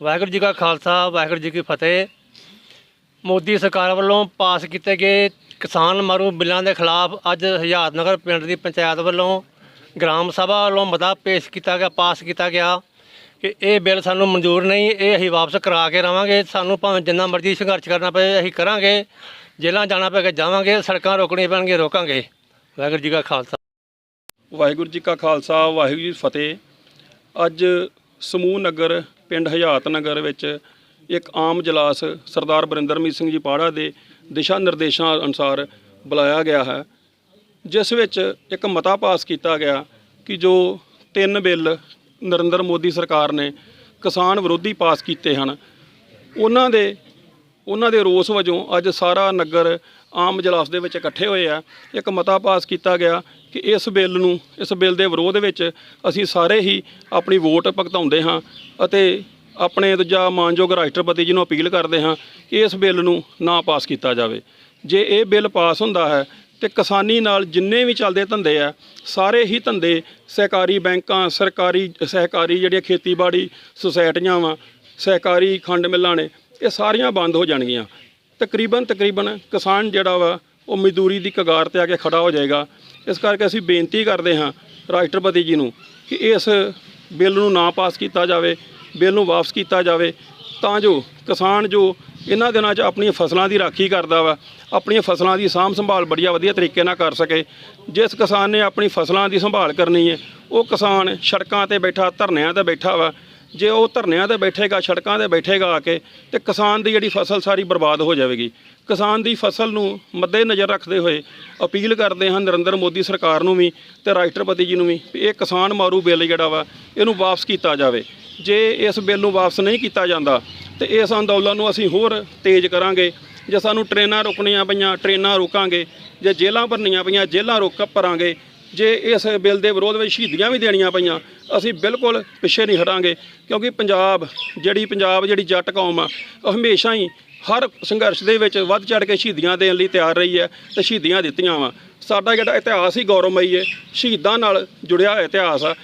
ਵਾਹਿਗੁਰੂ ਜੀ ਕਾ ਖਾਲਸਾ, ਵਾਹਿਗੁਰੂ ਜੀ ਕੀ ਫਤਿਹ। ਮੋਦੀ ਸਰਕਾਰ ਵੱਲੋਂ ਪਾਸ ਕੀਤੇ ਗਏ ਕਿਸਾਨ ਮਾਰੂ ਬਿੱਲਾਂ ਦੇ ਖਿਲਾਫ ਅੱਜ ਹਜ਼ਾਰ ਨਗਰ ਪਿੰਡ ਦੀ ਪੰਚਾਇਤ ਵੱਲੋਂ ਗ੍ਰਾਮ ਸਭਾ ਵੱਲੋਂ ਮਤਾ ਪੇਸ਼ ਕੀਤਾ ਗਿਆ, ਪਾਸ ਕੀਤਾ ਗਿਆ ਕਿ ਇਹ ਬਿੱਲ ਸਾਨੂੰ ਮਨਜ਼ੂਰ ਨਹੀਂ, ਇਹ ਅਸੀਂ ਵਾਪਸ ਕਰਾ ਕੇ ਰਵਾਂਗੇ। ਸਾਨੂੰ ਭਾਵੇਂ ਜਿੰਨਾ ਮਰਜ਼ੀ ਸੰਘਰਸ਼ ਕਰਨਾ ਪਏ, ਅਸੀਂ ਕਰਾਂਗੇ। ਜੇਲ੍ਹਾਂ ਜਾਣਾ ਪਏਗਾ, ਜਾਵਾਂਗੇ। ਸੜਕਾਂ ਰੋਕਣੀਆਂ ਪੈਣਗੀਆਂ, ਰੋਕਾਂਗੇ। ਵਾਹਿਗੁਰੂ ਜੀ ਕਾ ਖਾਲਸਾ। ਵਾਹਿਗੁਰੂ ਜੀ ਕਾ ਖਾਲਸਾ, ਵਾਹਿਗੁਰੂ ਜੀ ਫਤਿਹ। ਅੱਜ ਸਮੂਹ ਨਗਰ ਪਿੰਡ ਹਯਾਤ ਨਗਰ ਵਿੱਚ ਇੱਕ ਆਮ ਜਲਾਸ ਸਰਦਾਰ ਬਰਿੰਦਰਮੀਤ ਸਿੰਘ ਜੀ ਪਾੜਾ ਦੇ ਦਿਸ਼ਾ ਨਿਰਦੇਸ਼ਾਂ ਅਨੁਸਾਰ ਬੁਲਾਇਆ ਗਿਆ ਹੈ, ਜਿਸ ਵਿੱਚ ਇੱਕ ਮਤਾ ਪਾਸ ਕੀਤਾ ਗਿਆ ਕਿ ਜੋ ਤਿੰਨ ਬਿੱਲ ਨਰਿੰਦਰ ਮੋਦੀ ਸਰਕਾਰ ਨੇ ਕਿਸਾਨ ਵਿਰੋਧੀ ਪਾਸ ਕੀਤੇ ਹਨ, ਉਹਨਾਂ ਦੇ ਉਹਨਾਂ ਦੇ ਰੋਸ ਵਜੋਂ ਅੱਜ ਸਾਰਾ ਨਗਰ ਆਮ ਜਲਾਸ ਦੇ ਵਿੱਚ ਇਕੱਠੇ ਹੋਏ ਆ। ਇੱਕ ਮਤਾ ਪਾਸ ਕੀਤਾ ਗਿਆ ਕਿ ਇਸ ਬਿੱਲ ਨੂੰ, ਇਸ ਬਿੱਲ ਦੇ ਵਿਰੋਧ ਵਿੱਚ ਅਸੀਂ ਸਾਰੇ ਹੀ ਆਪਣੀ ਵੋਟ ਭਗਤਾਉਂਦੇ ਹਾਂ ਅਤੇ ਆਪਣੇ ਦੂਜਾ ਮਾਨਯੋਗ ਰਾਸ਼ਟਰਪਤੀ ਜੀ ਨੂੰ ਅਪੀਲ ਕਰਦੇ ਹਾਂ ਕਿ ਇਸ ਬਿੱਲ ਨੂੰ ਨਾ ਪਾਸ ਕੀਤਾ ਜਾਵੇ। ਜੇ ਇਹ ਬਿੱਲ ਪਾਸ ਹੁੰਦਾ ਹੈ ਤੇ ਕਿਸਾਨੀ ਨਾਲ ਜਿੰਨੇ ਵੀ ਚੱਲਦੇ ਧੰਦੇ ਆ, ਸਾਰੇ ਹੀ ਧੰਦੇ ਸਹਿਕਾਰੀ ਬੈਂਕਾਂ, ਸਰਕਾਰੀ, ਸਹਿਕਾਰੀ ਜਿਹੜੀਆਂ ਖੇਤੀਬਾੜੀ ਸੁਸਾਇਟੀਆਂ ਵਾ, ਸਹਿਕਾਰੀ ਖੰਡ ਮਿੱਲਾਂ ਨੇ ਇਹ ਸਾਰੀਆਂ ਬੰਦ ਹੋ ਜਾਣਗੀਆਂ। ਤਕਰੀਬਨ ਤਕਰੀਬਨ ਕਿਸਾਨ ਜਿਹੜਾ ਵਾ, ਉਹ ਮਜ਼ਦੂਰੀ ਦੀ ਕਗਾਰ ਤੇ ਆ ਕੇ ਖੜਾ ਹੋ ਜਾਏਗਾ। ਇਸ ਕਰਕੇ ਅਸੀਂ ਬੇਨਤੀ ਕਰਦੇ ਹਾਂ ਰਾਸ਼ਟਰਪਤੀ ਜੀ ਨੂੰ ਕਿ ਇਸ ਬਿੱਲ ਨੂੰ ਨਾ ਪਾਸ ਕੀਤਾ ਜਾਵੇ, ਬਿੱਲ ਨੂੰ ਵਾਪਸ ਕੀਤਾ ਜਾਵੇ। ਤਾਂ ਜੋ ਕਿਸਾਨ ਜੋ ਇਹਨਾਂ ਦਿਨਾਂ 'ਚ ਆਪਣੀਆਂ ਫਸਲਾਂ ਦੀ ਰਾਖੀ ਕਰਦਾ ਵਾ, ਆਪਣੀਆਂ ਫਸਲਾਂ ਦੀ ਸਾਂਭ ਸੰਭਾਲ ਬੜੀਆ ਵਧੀਆ ਤਰੀਕੇ ਨਾਲ ਕਰ ਸਕੇ। ਜਿਸ ਕਿਸਾਨ ਨੇ ਆਪਣੀ ਫਸਲਾਂ ਦੀ ਸੰਭਾਲ ਕਰਨੀ ਹੈ, ਉਹ ਕਿਸਾਨ ਸੜਕਾਂ ਤੇ ਬੈਠਾ, ਧਰਨਿਆਂ ਤੇ ਬੈਠਾ ਵਾ ਜੇ ਉਹ ਧਰਨਿਆਂ ਤੇ ਬੈਠੇਗਾ, ਸੜਕਾਂ ਤੇ ਬੈਠੇਗਾ ਆ ਕੇ, ਤੇ ਕਿਸਾਨ ਦੀ ਜਿਹੜੀ ਫਸਲ ਸਾਰੀ ਬਰਬਾਦ ਹੋ ਜਾਵੇਗੀ। ਕਿਸਾਨ ਦੀ ਫਸਲ ਨੂੰ ਮੱਦੇ ਨਜ਼ਰ ਰੱਖਦੇ ਹੋਏ ਅਪੀਲ ਕਰਦੇ ਹਾਂ ਨਰਿੰਦਰ ਮੋਦੀ ਸਰਕਾਰ ਨੂੰ ਵੀ ਤੇ ਰਾਸ਼ਟਰਪਤੀ ਜੀ ਨੂੰ ਵੀ ਇਹ ਕਿਸਾਨ ਮਾਰੂ ਬਿੱਲ ਜਿਹੜਾ ਵਾ, ਇਹਨੂੰ ਵਾਪਸ ਕੀਤਾ ਜਾਵੇ। ਜੇ ਇਸ ਬਿੱਲ ਨੂੰ ਵਾਪਸ ਨਹੀਂ ਕੀਤਾ ਜਾਂਦਾ, ਤੇ ਇਸ ਅੰਦੋਲਨ ਨੂੰ ਅਸੀਂ ਹੋਰ ਤੇਜ਼ ਕਰਾਂਗੇ, ਜੇ ਸਾਨੂੰ ਟ੍ਰੇਨਾਂ ਰੁਕਣੀਆਂ ਪਈਆਂ, ਟ੍ਰੇਨਾਂ ਰੋਕਾਂਗੇ, ਜੇ ਜੇਲ੍ਹਾਂ ਭਰਨੀਆਂ ਪਈਆਂ, ਜੇਲ੍ਹਾਂ ਰੋਕ ਭਰਾਂਗੇ ਜੇ ਇਸ ਬਿੱਲ ਦੇ ਵਿਰੋਧ ਵਿੱਚ ਸ਼ਹੀਦੀਆਂ ਵੀ ਦੇਣੀਆਂ ਪਈਆਂ, ਅਸੀਂ ਬਿਲਕੁਲ ਪਿੱਛੇ ਨਹੀਂ ਹਟਾਂਗੇ, ਕਿਉਂਕਿ ਪੰਜਾਬ, ਜਿਹੜੀ ਪੰਜਾਬ, ਜਿਹੜੀ ਜੱਟ ਕੌਮ ਆ, ਉਹ ਹਮੇਸ਼ਾ ਹੀ ਹਰ ਸੰਘਰਸ਼ ਦੇ ਵਿੱਚ ਵੱਧ ਚੜ ਕੇ ਸ਼ਹੀਦੀਆਂ ਦੇਣ ਲਈ ਤਿਆਰ ਰਹੀ ਹੈ ਤੇ ਸ਼ਹੀਦੀਆਂ ਦਿੱਤੀਆਂ ਵਾ। ਸਾਡਾ ਜਿਹੜਾ ਇਤਿਹਾਸ ਹੀ ਗੌਰਵਮਈ ਹੈ ਸ਼ਹੀਦਾਂ ਨਾਲ ਜੁੜਿਆ ਇਤਿਹਾਸ ਆ।